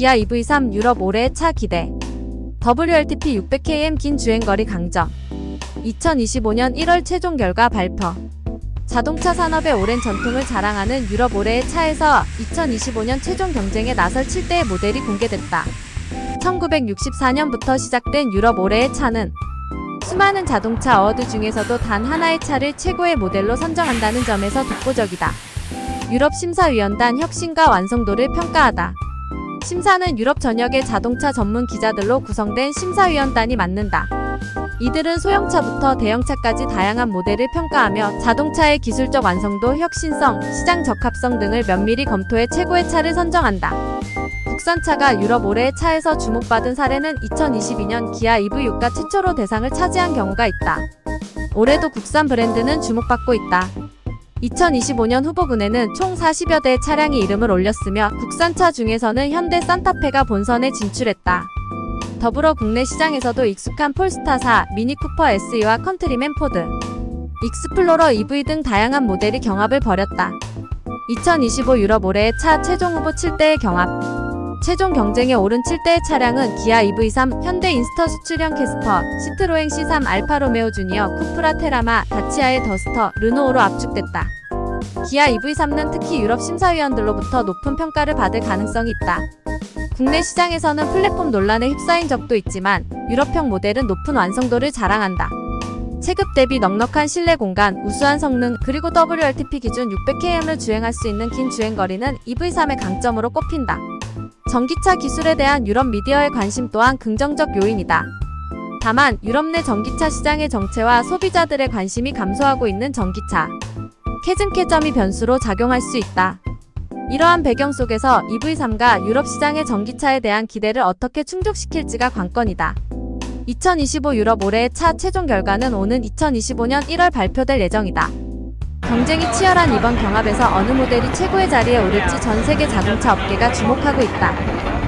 기아 EV3 유럽 올해의 차 기대. WLTP 600km 긴 주행거리 강정. 2025년 1월 최종 결과 발표. 자동차 산업의 오랜 전통을 자랑하는 유럽 올해의 차에서 2025년 최종 경쟁에 나설 7대의 모델이 공개됐다. 1964년부터 시작된 유럽 올해의 차는 수많은 자동차 어워드 중에서도 단 하나의 차를 최고의 모델로 선정한다는 점에서 독보적이다. 유럽 심사위원단 혁신과 완성도를 평가하다. 심사는 유럽 전역의 자동차 전문 기자들로 구성된 심사위원단이 맡는다. 이들은 소형차부터 대형차까지 다양한 모델을 평가하며 자동차의 기술적 완성도, 혁신성, 시장 적합성 등을 면밀히 검토해 최고의 차를 선정한다. 국산차가 유럽 올해의 차에서 주목받은 사례는 2022년 기아 EV6가 최초로 대상을 차지한 경우가 있다. 올해도 국산 브랜드는 주목받고 있다. 2025년 후보군에는 총 40여 대의 차량이 이름을 올렸으며 국산차 중에서는 현대 산타페가 본선에 진출했다. 더불어 국내 시장에서도 익숙한 폴스타4, 미니쿠퍼 SE와 컨트리맨 포드, 익스플로러 EV 등 다양한 모델이 경합을 벌였다. 2025 유럽 올해의 차 최종 후보 7대의 경합. 최종 경쟁에 오른 7대의 차량은 기아 EV3, 현대 인스터 수출형 캐스터, 시트로행 C3 알파로메오 주니어, 쿠프라 테라마, 다치아의 더스터, 르노우로 압축됐다. 기아 EV3는 특히 유럽 심사위원들로부터 높은 평가를 받을 가능성이 있다. 국내 시장에서는 플랫폼 논란에 휩싸인 적도 있지만 유럽형 모델은 높은 완성도를 자랑한다. 체급 대비 넉넉한 실내 공간, 우수한 성능, 그리고 WLTP 기준 600km를 주행할 수 있는 긴 주행거리는 EV3의 강점으로 꼽힌다. 전기차 기술에 대한 유럽 미디어의 관심 또한 긍정적 요인이다. 다만 유럽 내 전기차 시장의 정체와 소비자들의 관심이 감소하고 있는 전기차. 캐즘캐점이 변수로 작용할 수 있다. 이러한 배경 속에서 EV3가 유럽 시장의 전기차에 대한 기대를 어떻게 충족시킬지가 관건이다. 2025 유럽 올해의 차 최종 결과는 오는 2025년 1월 발표될 예정이다. 경쟁이 치열한 이번 경합에서 어느 모델이 최고의 자리에 오를지 전 세계 자동차 업계가 주목하고 있다.